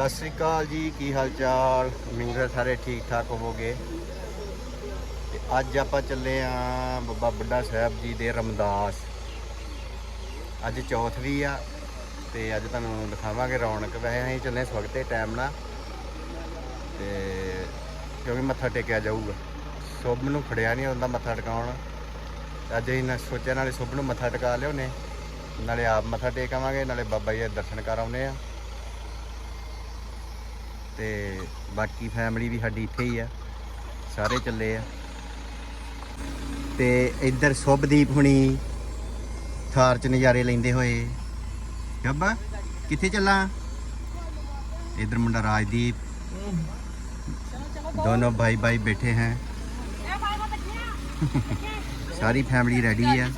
ਸਤਿ ਸ੍ਰੀ ਅਕਾਲ ਜੀ, ਕੀ ਹਾਲ ਚਾਲ ਮਿੰਗਰ ਸਾਰੇ ਠੀਕ ਠਾਕ ਹੋਵੋਗੇ। ਤੇ ਅੱਜ ਆਪਾਂ ਚੱਲੇ ਆ ਬੱਬਾ ਬੁੱਢਾ ਸਾਹਿਬ ਜੀ ਦੇ ਰਮਦਾਸ। ਅੱਜ ਚੌਥ ਵੀ ਆ, ਤੇ ਅੱਜ ਤੁਹਾਨੂੰ ਦਿਖਾਵਾਂਗੇ ਰੌਣਕ। ਵੈਸੇ ਅਸੀਂ ਚੱਲੇ ਸਵਖਤੇ, ਟਾਈਮ ਨਾਲ। ਤੇ ਕਿਉਂਕਿ ਮੱਥਾ ਟੇਕਿਆ ਜਾਊਗਾ। ਸੁਭ ਨੂੰ ਫੜਿਆ ਨਹੀਂ ਹੁੰਦਾ ਮੱਥਾ ਟਿਕਾਉਣ। ਤੇ ਅੱਜ ਅਸੀਂ ਨਾ ਸੋਚਿਆ ਨਾਲੇ ਸੁਭ ਨੂੰ ਮੱਥਾ ਟਿਕਾ ਲਿਆਉਨੇ। ਨਾਲੇ ਆਪ ਮੱਥਾ ਟੇਕ ਆਵਾਂਗੇ, ਨਾਲੇ ਬਾਬਾ ਜੀ ਦੇ ਦਰਸ਼ਨ ਕਰ ਆਉਨੇ ਆ। ਤੇ ਬਾਕੀ ਫੈਮਿਲੀ ਵੀ ਸਾਡੀ ਇੱਥੇ ਹੀ ਆ। ਸਾਰੇ ਚੱਲੇ ਆ। ਤੇ ਇੱਧਰ ਸੁਭਦੀਪ ਹੁਣੀ ਥਾਰ ਚ ਨਜ਼ਾਰੇ ਲੈਂਦੇ ਹੋਏ। ਗੱਬਾ, ਕਿੱਥੇ ਚੱਲਾਂ? ਇੱਧਰ ਮੁੰਡਾ ਰਾਜਦੀਪ। ਦੋਨੋਂ ਭਾਈ ਭਾਈ ਬੈਠੇ हैं ਸਾਰੀ ਫੈਮਿਲੀ ਰੈਡੀ ਆ।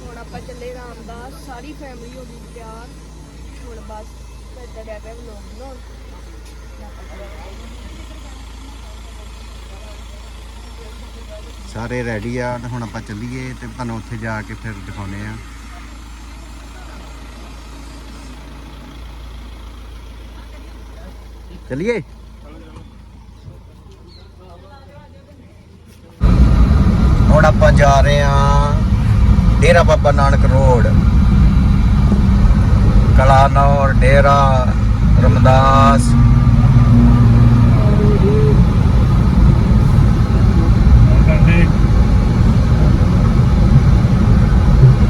ਹੁਣ ਆਪਾਂ ਚੱਲੇ ਰਾਮਦਾਸ, ਸਾਰੀ ਫੈਮਿਲੀ ਹੋ ਗਈ ਤਿਆਰ। ਹੁਣ ਬਸ ਫਿਰ ਡੜਿਆ ਪਿਆ ਵਲੋਗ ਬਣਾਉਣ। ਸਾਰੇ ਰੈਡੀ ਆ, ਤੇ ਹੁਣ ਆਪਾਂ ਚੱਲੀਏ ਤੇ ਤੁਹਾਨੂੰ ਉੱਥੇ ਜਾ ਕੇ ਫਿਰ ਦਿਖਾਉਨੇ ਆ। ਚੱਲੀਏ? ਹੁਣ ਆਪਾਂ ਜਾ ਰਹੇ ਆ ਡੇਰਾ ਬਾਬਾ ਨਾਨਕ ਰੋਡ। ਕਲਾਨੌਰ ਡੇਰਾ ਰਮਦਾਸ।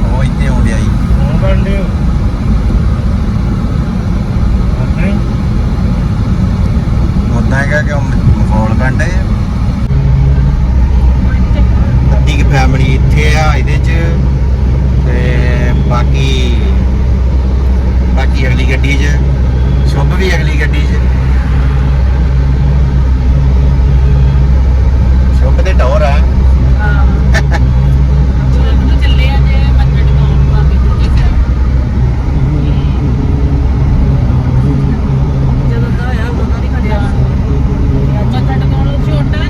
ਉਹ ਇੱਥੇ ਹੋ। ਅੱਧੀ ਫੈਮਿਲੀ ਇੱਥੇ ਆ ਇਹਦੇ ਚ ਤੇ ਬਾਕੀ ਬਾਕੀ ਅਗਲੀ ਗੱਡੀ 'ਚ, ਸ਼ੁਭ ਵੀ ਅਗਲੀ ਗੱਡੀ 'ਚ। ਸ਼ੁਭ ਤੇ ਟੌਰ ਆ।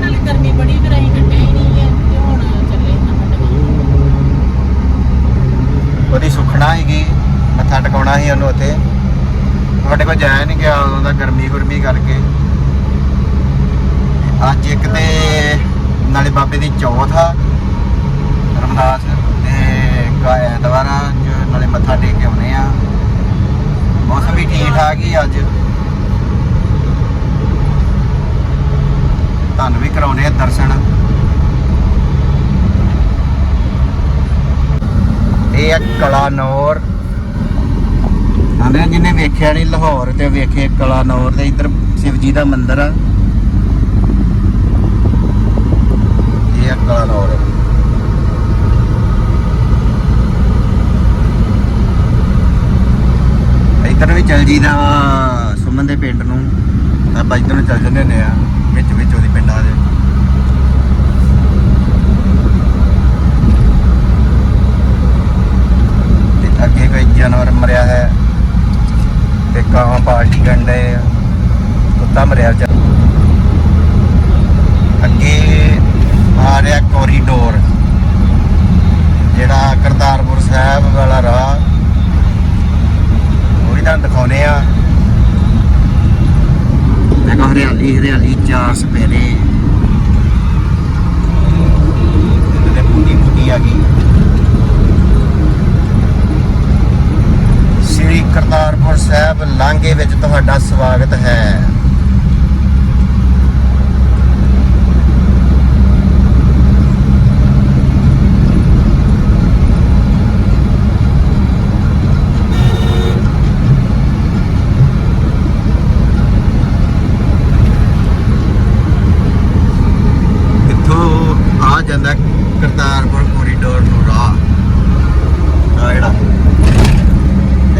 ਨਾਲੇ ਗਰਮੀ ਚੱਲੇ ਉਹਦੀ ਸੁਖਣਾ ਹੈਗੀ। ਮੱਥਾ ਟਿਕਾਉਣਾ ਸੀ ਉਹਨੂੰ ਉੱਥੇ। ਸਾਡੇ ਕੋਲ ਜਾਇਆ ਨਹੀਂ ਗਿਆ ਉਦੋਂ ਦਾ ਗਰਮੀ ਗੁਰਮੀ ਕਰਕੇ। ਅੱਜ ਇੱਕ ਤੇ ਨਾਲੇ ਬਾਬੇ ਦੀ ਚੌਥ ਆ, ਰਮਦਾਸ, ਤੇ ਕਾ ਐਤਵਾਰ ਜੋ ਨਾਲੇ ਮੱਥਾ ਟੇਕ ਕੇ ਆਉਨੇ ਆ। ਮੌਸਮ ਵੀ ਠੀਕ ਠਾਕ ਹੀ ਅੱਜ। ਤੁਹਾਨੂੰ ਵੀ ਕਰਾਉਨੇ ਆ ਦਰਸ਼ਨ। ਇਹ ਆ ਕਲਾਨੌਰ। ਆਂਦੇ ਜਿਹਨੇ ਵੇਖਿਆ ਨਹੀਂ ਲਾਹੌਰ ਤੇ ਵੇਖੇ ਕਲਾਨੌਰ ਤੇ ਇੱਧਰ ਸ਼ਿਵ ਜੀ ਦਾ ਮੰਦਿਰ ਆ। ਇਹ ਆ ਕਲਾਨੌਰ। ਇੱਧਰ ਵੀ ਚੱਲ ਜੀਦਾ ਵਾ, ਸੁਮਨ ਦੇ ਪਿੰਡ ਨੂੰ। ਆਪਾਂ ਇੱਧਰ ਨੂੰ ਚੱਲ ਜਾਂਦੇ ਹੁੰਦੇ ਆ, ਵਿੱਚ ਵਿੱਚ ਉਹਦੀ ਪਿੰਡਾਂ ਦੇ। ਤੇ ਅੱਗੇ ਕੋਈ ਜਾਨਵਰ ਮਰਿਆ ਹੈ ਤੇ ਪਾਰਟੀ ਕਰਨ ਡਏ ਕੁੱਤਾ ਮਰਿਆ ਚ ਅੱਗੇ ਆ ਰਿਹਾ ਕੋਰੀਡੋਰ ਜਿਹੜਾ ਕਰਤਾਰਪੁਰ ਸਾਹਿਬ ਵਾਲਾ ਰਾਹ। ਉਹ ਵੀ ਤੁਹਾਨੂੰ ਦਿਖਾਉਨੇ ਆ। ਦੇਖੋ ਹਰਿਆਲੀ ਹਰਿਆਲੀ ਚਾਰ ਸਪੇਰੇ। ਤੇ ਬੂਟੀ ਬੂਟੀ ਆ ਗਈ ਸ੍ਰੀ ਕਰਤਾਰਪੁਰ ਸਾਹਿਬ ਲਾਂਘੇ ਵਿੱਚ ਤੁਹਾਡਾ ਸਵਾਗਤ ਹੈ। ਇੱਥੋਂ ਆ ਜਾਂਦਾ ਕਰਤਾਰਪੁਰ ਕੋਰੀਡੋਰ ਨੂੰ ਰਾਹ ਆ ਜਿਹੜਾ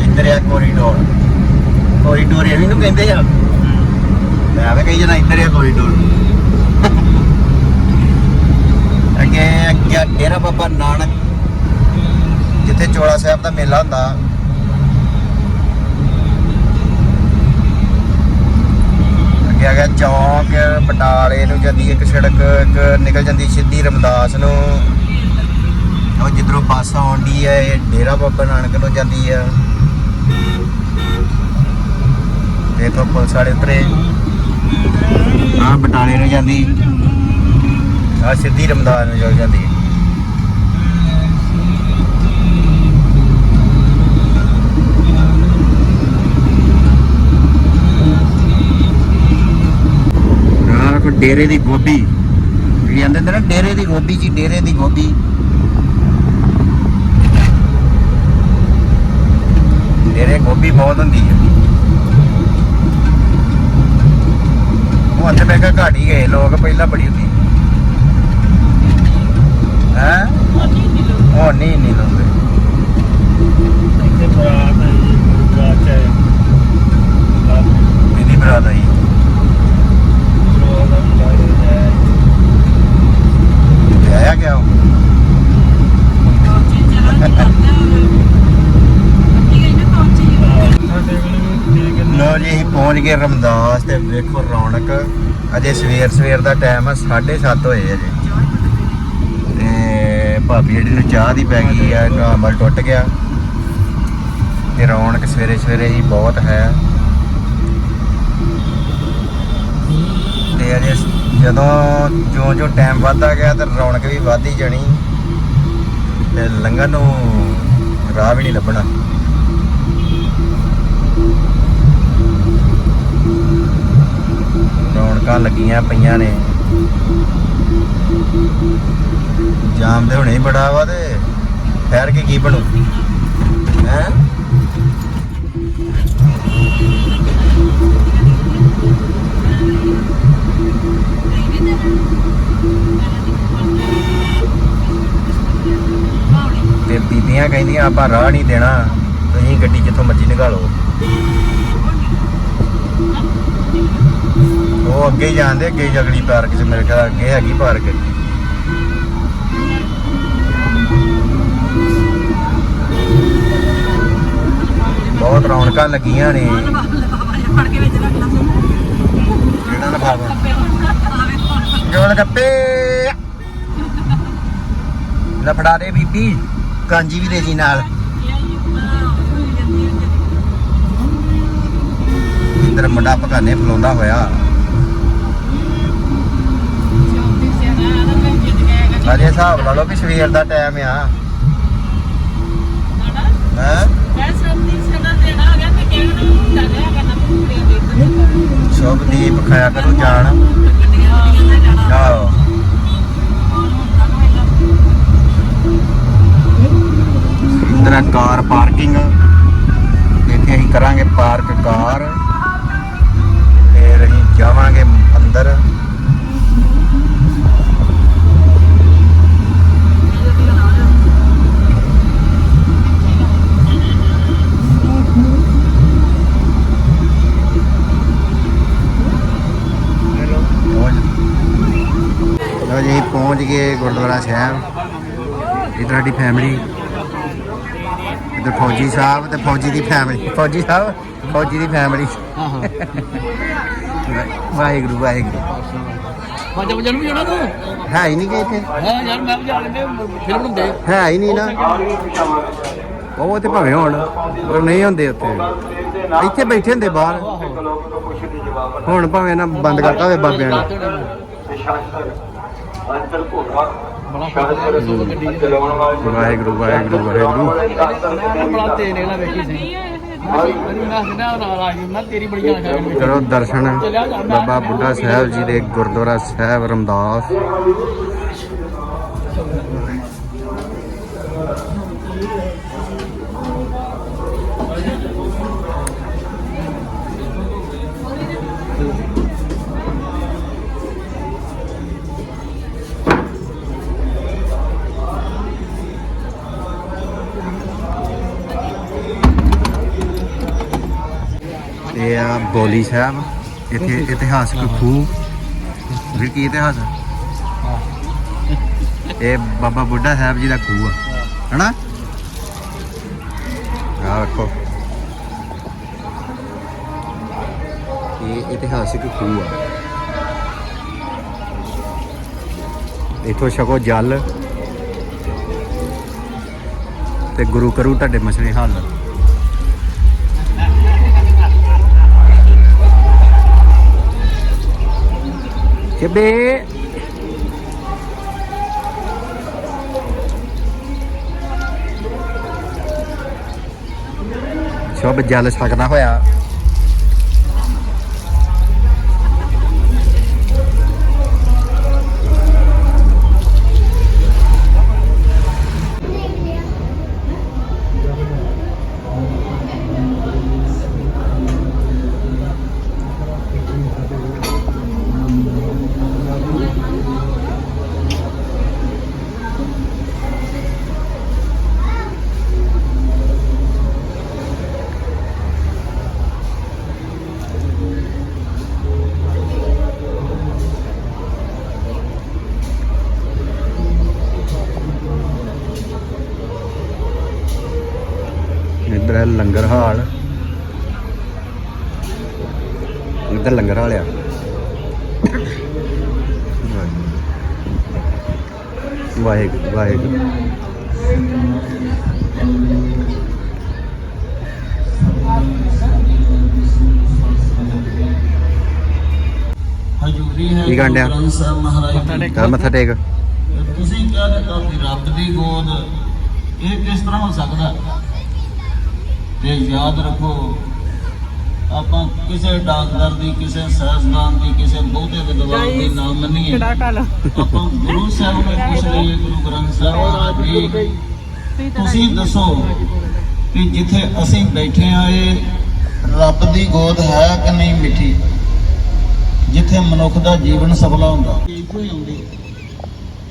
ਇੱਧਰ ਆ ਕੋਰੀਡੋਰ ਕੋਰੀਡੋਰ ਇਹ ਵੀ ਨੂੰ ਕਹਿੰਦੇ ਆ। ਮੈਂ ਆਵੇ ਕਹੀ ਜਣਾ ਇੱਧਰ ਆ ਕੋਰੀਡੋਰ ਅੱਗੇ ਅੱਗੇ, ਡੇਰਾ ਬਾਬਾ ਨਾਨਕ, ਜਿੱਥੇ ਚੋਲਾ ਸਾਹਿਬ ਦਾ ਮੇਲਾ ਹੁੰਦਾ। ਅੱਗੇ ਆ ਗਿਆ ਚੌਂਕ, ਬਟਾਲੇ ਨੂੰ ਜਾਂਦੀ ਇੱਕ ਸੜਕ, ਇੱਕ ਨਿਕਲ ਜਾਂਦੀ ਸਿੱਧੀ ਰਮਦਾਸ ਨੂੰ। ਉਹ ਜਿੱਧਰੋਂ ਬੱਸ ਆਉਂਦੀ ਹੈ, ਇਹ ਡੇਰਾ ਬਾਬਾ ਨਾਨਕ ਨੂੰ ਜਾਂਦੀ ਆ। ਤੇ ਇੱਥੋਂ ਪੁਲਿਸ ਵਾਲੇ ਉਤਰੇ। ਆ ਬਟਾਲੇ ਨੂੰ ਜਾਂਦੀ। ਆ ਸਿੱਧੀ ਰਮਦਾਸ ਨੂੰ ਚਲ ਜਾਂਦੀ। ਹੈ ਕੋ ਡੇਰੇ ਦੀ ਗੋਭੀ। ਜਿਹੜੀ ਕਹਿੰਦੇ ਨੇ ਨਾ? ਡੇਰੇ ਦੀ ਗੋਭੀ ਜੀ, ਡੇਰੇ ਦੀ ਗੋਭੀ। ਡੇਰੇ ਗੋਭੀ ਬਹੁਤ ਹੁੰਦੀ ਹੈ। ਅੰਦਰ ਬੈਗਾ ਘਾਟ ਹੀ ਗਏ ਲੋਕ ਪਹਿਲਾਂ ਬੜੀ ਹੁੰਦੀ। ਹੈ? ਉਹ ਨਹੀਂ ਨਹੀਂ ਲੋਕ ਇੱਥੇ ਬਰਾਤ ਹੈ ਜੀ ਬਰਾਤ ਹੈ। ਇਹਦੀ ਬਰਾਤ ਆਈ ਆਇਆ ਗਿਆ ਉਹ ਲੋ ਜੀ ਅਸੀਂ ਪਹੁੰਚ ਗਏ ਰਮਦਾਸ ਤੇ ਵੇਖੋ ਰੌਣਕ। ਅਜੇ ਸਵੇਰ ਸਵੇਰ ਦਾ ਟਾਈਮ ਆ 7:30 ਹੋਏ ਅਜੇ। ਤੇ ਭਾਬੀ ਜਿਹੜੀ ਨੂੰ ਚਾਹ ਦੀ ਪੈ ਗਈ ਆ ਇਹਦਾ ਟੁੱਟ ਗਿਆ। ਤੇ ਰੌਣਕ ਸਵੇਰੇ ਸਵੇਰੇ ਹੀ ਬਹੁਤ ਹੈ। ਤੇ ਅਜੇ ਜਦੋਂ ਜਿਉਂ ਜਿਉਂ ਟਾਈਮ ਵੱਧਦਾ ਗਿਆ ਤੇ ਰੌਣਕ ਵੀ ਵੱਧਦੀ ਜਾਣੀ। ਤੇ ਲੰਘਣ ਨੂੰ ਰਾਹ ਵੀ ਨਹੀਂ ਲੱਭਣਾ। ਰੌਣਕਾਂ ਲੱਗੀਆਂ ਪਈਆਂ ਨੇ। ਜਾਮ ਤੇ ਹੁਣੇ ਹੀ ਬੜਾ ਵਾ ਤੇ ਠਹਿਰ ਕੇ ਕੀ ਬਣੂ? ਹੈ? ਤੇ ਬੀਬੀਆਂ ਕਹਿੰਦੀਆਂ, ਆਪਾਂ ਰਾਹ ਨਹੀਂ ਦੇਣਾ। ਤੁਸੀਂ ਗੱਡੀ ਜਿੱਥੋਂ ਮਰਜ਼ੀ ਨਿਕਾਲੋ। ਉਹ ਅੱਗੇ ਜਾਂਦੇ ਅੱਗੇ ਅਗਲੀ ਪਾਰਕ 'ਚ ਮੇਰੇ ਖਿਆਲ ਅੱਗੇ ਹੈਗੀ ਪਾਰਕ। ਬਹੁਤ ਰੌਣਕਾਂ ਲੱਗੀਆਂ ਨੇ। ਕਿਹੜਾ ਲਫਾਫਾ? ਗੋਲ ਗੱਪੇ। ਲਫੜਾ ਦੇ ਬੀਬੀ ਕਾਂਜੀ ਵੀ ਦੇ ਜੀ ਨਾਲ। ਇੰਦਰ ਮੁੰਡਾ ਪਕਾਨੇ ਫਲਾਉਂਦਾ ਹੋਇਆ। ਅਜੇ ਹਿਸਾਬ ਲਾ ਲਓ ਵੀ ਸਵੇਰ ਦਾ ਟਾਈਮ ਆ। ਹੈ? ਸ਼ੁਭਦੀਪ ਖਾਇਆ ਕਰੋ ਜਾਣ। ਆਹੋ। ਇੰਦਰ ਆ ਕਾਰ ਪਾਰਕਿੰਗ। ਇੱਥੇ ਅਸੀਂ ਕਰਾਂਗੇ ਪਾਰਕ ਕਾਰ। ਫਿਰ ਅਸੀਂ ਜਾਵਾਂਗੇ ਅੰਦਰ। ਲੋ ਜੀ ਅਸੀਂ ਪਹੁੰਚ ਗਏ ਗੁਰਦੁਆਰਾ ਸਾਹਿਬ। ਇਧਰ ਸਾਡੀ ਫੈਮਿਲੀ ਇਧਰ ਫੌਜੀ ਸਾਹਿਬ ਤੇ ਫੌਜੀ ਦੀ ਫੈਮਿਲੀ ਫੌਜੀ ਸਾਹਿਬ ਫੌਜੀ ਦੀ ਫੈਮਿਲੀ ਵਾਹਿਗੁਰੂ ਵਾਹਿਗੁਰੂ। ਪੰਜ ਵਜੇ ਨੂੰ ਜਾਣਾ ਤੂੰ? ਹੈ ਹੀ ਨਹੀਂ ਕਿ ਇੱਥੇ ਹਾਂ ਯਾਰ ਮੈਂ ਵੀ ਜਾ ਲੈਂਦੇ ਫਿਲਮ ਹੁੰਦੇ। ਹੈ ਹੀ ਨਹੀਂ ਨਾ। ਉਹ ਤੇ ਭਾਵੇਂ ਹੋਣ ਪਰ ਨਹੀਂ ਹੁੰਦੇ ਉੱਥੇ। ਇੱਥੇ ਬੈਠੇ ਹੁੰਦੇ ਬਾਹਰ। ਹੁਣ ਭਾਵੇਂ ਨਾ ਬੰਦ ਕਰਤਾ ਹੋਵੇ ਬਾਬਿਆਂ ਨੇ। ਵਾਹਿਗੁਰੂ ਵਾਹਿਗੁਰੂ ਵਾਹਿਗੁਰੂ ਵੇਖੀ ਸੀ। ਕਰੋ ਦਰਸ਼ਨ। ਬਾਬਾ ਬੁੱਢਾ ਸਾਹਿਬ ਜੀ ਦੇ ਗੁਰਦੁਆਰਾ ਸਾਹਿਬ ਰਮਦਾਸ। ਤੇ ਆ ਬੋਲੀ ਸਾਹਿਬ, ਇੱਥੇ ਇਤਿਹਾਸਕ ਖੂਹ। ਵੀ ਕੀ ਇਤਿਹਾਸ ਇਹ ਬਾਬਾ ਬੁੱਢਾ ਸਾਹਿਬ ਜੀ ਦਾ ਖੂਹ ਆ। ਹਨਾ? ਆ ਵੇਖੋ। ਇਹ ਇਤਿਹਾਸਿਕ ਖੂਹ ਆ। ਇਥੋਂ ਛਕੋ ਜਲ ਤੇ ਗੁਰੂ ਕਰੂ ਤੁਹਾਡੇ ਮਸਲੇ ਹੱਲ। ਚਿੱਬੇ ਸ਼ੁਭ ਜਲ ਸਕਦਾ ਹੋਇਆ ਇੱਧਰ ਲੰਗਰ ਹਾਲ ਆ ਵਾਹਿਗੁਰੂ ਵਾਹਿਗੁਰੂ। ਹਜ਼ੂਰੀ ਹੈ ਕੀ ਕਰਨ ਡਿਆ? ਗੁਰੂ ਗ੍ਰੰਥ ਸਾਹਿਬ ਮਹਾਰਾਜ ਦੀ। ਚੱਲ ਮੱਥਾ ਟੇਕ। ਤੁਸੀਂ ਕਹਿ ਦਿੱਤਾ ਕਿ ਰੱਬ ਦੀ ਗੋਦ। ਇਹ ਕਿਸ ਤਰ੍ਹਾਂ ਹੋ ਸਕਦਾ? ਤੇ ਯਾਦ ਰੱਖੋ ਆਪਾਂ ਕਿਸੇ ਡਾਕਟਰ ਦੀ ਕਿਸੇ ਸਾਇੰਸਦਾਨ ਦੀ ਕਿਸੇ ਬਹੁਤੇ ਵਿਦਵਾਨ ਦੀ ਨਾ ਮੰਨੀਏ। ਆਪਾਂ ਗੁਰੂ ਸਾਹਿਬ ਨੂੰ ਪੁੱਛ ਲਈਏ ਗੁਰੂ ਗ੍ਰੰਥ ਸਾਹਿਬ ਜੀ। ਤੁਸੀਂ ਦੱਸੋ ਕਿ ਜਿੱਥੇ ਅਸੀਂ ਬੈਠੇ ਆ ਇਹ ਰੱਬ ਦੀ ਗੋਦ ਹੈ ਕਿ ਨਹੀਂ ਮਿੱਠੀ? ਜਿੱਥੇ ਮਨੁੱਖ ਦਾ ਜੀਵਨ ਸਫਲਾ ਹੁੰਦਾ। ਇੱਥੋਂ ਹੀ ਆਉਂਦੀ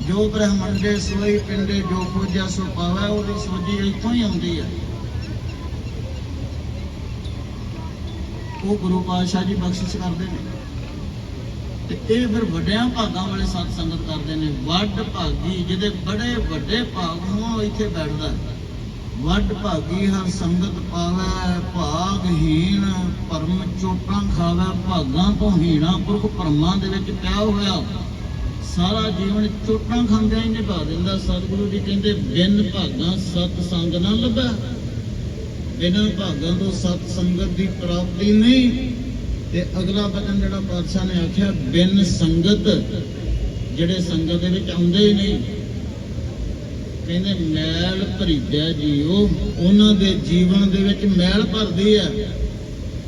ਜੋ ਬ੍ਰਹਮੰਡੇ ਸੋਈ ਪਿੰਡੇ ਜੋ ਖੋਜਿਆ ਸੋ ਪਾਵੈ ਉਹਦੀ ਸੋਝੀ ਇੱਥੋਂ ਹੀ ਆਉਂਦੀ ਹੈ। ਉਹ ਗੁਰੂ ਪਾਤਸ਼ਾਹ ਜੀ ਬਖਸ਼ਿਸ਼ ਕਰਦੇ ਨੇ। ਤੇ ਇਹ ਫਿਰ ਵੱਡਿਆਂ ਭਾਗਾਂ ਵਾਲੇ ਸਤ ਸੰਗਤ ਕਰਦੇ ਨੇ। ਵੱਡ ਭਾਗੀ ਜਿਹਦੇ ਬੜੇ ਵੱਡੇ ਭਾਗ ਹੋਣ, ਉਹ ਇੱਥੇ ਬੈਠਦਾ ਵੱਡ ਭਾਗੀ ਹਰ ਸੰਗਤ ਪਾਵੈ, ਭਾਗਹੀਣ ਪਰਮ ਚੋਟਾਂ ਖਾਵੈ, ਭਾਗਾਂ ਤੋਂ ਹੀਣਾ ਪੁਰਖ ਪਰਮਾਂ ਦੇ ਵਿੱਚ ਪਿਆ ਹੋਇਆ। ਸਾਰਾ ਜੀਵਨ ਚੋਟਾਂ ਖਾਂਦਿਆਂ ਹੀ ਨਿਭਾ ਦਿੰਦਾ। ਸਤਿਗੁਰੂ ਜੀ ਕਹਿੰਦੇ, ਬਿਨ ਭਾਗਾਂ ਸਤ ਸੰਗ ਨਾ ਲੱਭਾ। ਬਿਨਾਂ ਭਾਗਾਂ ਤੋਂ ਸਤ ਸੰਗਤ ਦੀ ਪ੍ਰਾਪਤੀ ਨਹੀਂ। ਤੇ ਅਗਲਾ ਬਚਨ ਜਿਹੜਾ ਪਾਤਸ਼ਾਹ ਨੇ ਆਖਿਆ, ਬਿਨ ਸੰਗਤ, ਜਿਹੜੇ ਸੰਗਤ ਦੇ ਵਿੱਚ ਆਉਂਦੇ ਹੀ ਨਹੀਂ। ਕਹਿੰਦੇ, ਮੈਲ ਭਰੀਜੈ ਜੀਓ, ਉਹਨਾਂ ਦੇ ਜੀਵਨ ਦੇ ਵਿੱਚ ਮੈਲ ਭਰਦੀ ਹੈ।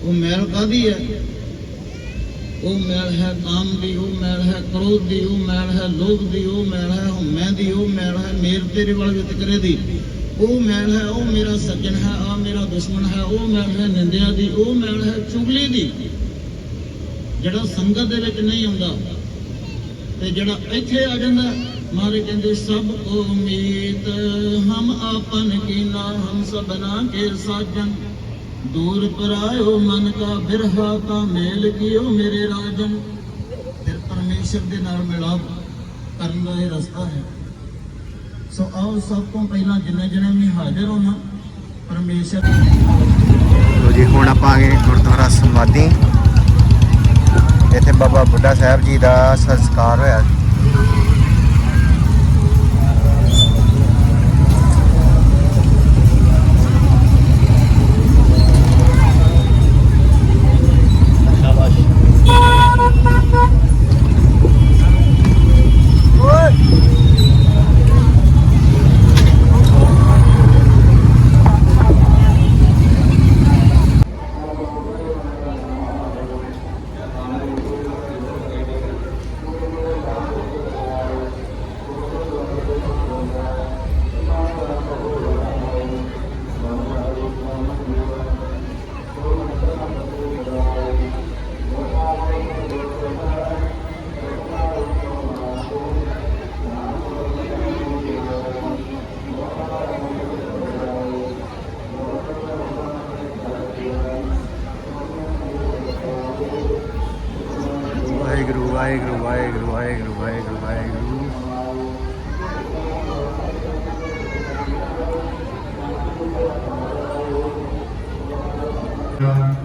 ਉਹ ਮੈਲ ਕਾਦੀ ਹੈ? ਉਹ ਮੈਲ ਹੈ ਕਾਮ ਦੀ, ਉਹ ਮੈਲ ਹੈ ਕ੍ਰੋਧ ਦੀ, ਉਹ ਮੈਲ ਹੈ ਲੋਭ ਦੀ, ਉਹ ਮੈਲ ਹੈ ਹਉਮੈ ਦੀ, ਉਹ ਮੈਲ ਹੈ ਮੇਰ ਤੇਰੇ ਵਾਲੇ ਵਿਤਕਰੇ ਦੀ। ਉਹ ਮੈਲ ਹੈ, ਉਹ ਮੇਰਾ ਸੱਜਣ ਹੈ ਆ ਮੇਰਾ ਦੁਸ਼ਮਣ ਹੈ, ਉਹ ਮੈਲ ਹੈ ਨਿੰਦਿਆ ਦੀ, ਉਹ ਮੈਲ ਹੈ ਚੁਗਲੀ ਦੀ। ਜਿਹੜਾ ਸੰਗਤ ਦੇ ਵਿੱਚ ਨਹੀਂ ਆਉਂਦਾ, ਤੇ ਜਿਹੜਾ ਇੱਥੇ ਆ ਜਾਂਦਾ ਮਾਰੇ ਕਹਿੰਦੇ, ਸਭ ਕੋ ਮੀਤ ਹਮ ਆਪਨ ਕੀਨਾ ਹਮ ਸਬਨਾ ਕੇ ਸਾਜਨ। ਦੂਰ ਪਰਾਇਓ ਮਨ ਕਾ ਬਿਰਹਾ ਤਾ ਮੇਲ ਕੀਓ ਮੇਰੇ ਰਾਜਨ। ਫਿਰ ਪਰਮੇਸ਼ਰ ਦੇ ਨਾਲ ਮਿਲਾਪ ਕਰਨ ਦਾ ਇਹ ਰਸਤਾ ਹੈ। ਸੋ ਆਓ ਸਭ ਤੋਂ ਪਹਿਲਾਂ ਜਿੰਨੇ ਜਣੇ ਵੀ ਹਾਜ਼ਰ ਹੋਣਾ ਪਰਮੇਸ਼ਰ ਲੋ ਜੀ, ਹੁਣ ਆਪਾਂ ਆ ਗਏ ਗੁਰਦੁਆਰਾ ਸਮਾਧੀ ਇੱਥੇ ਬਾਬਾ ਬੁੱਢਾ ਸਾਹਿਬ ਜੀ ਦਾ ਸੰਸਕਾਰ ਹੋਇਆ। ਵਾਹਿਗੁਰੂ ਵਾਹਿਗੁਰੂ ਵਾਹਿਗੁਰੂ ਵਾਹਿਗੁਰੂ ਵਾਹਿਗੁਰੂ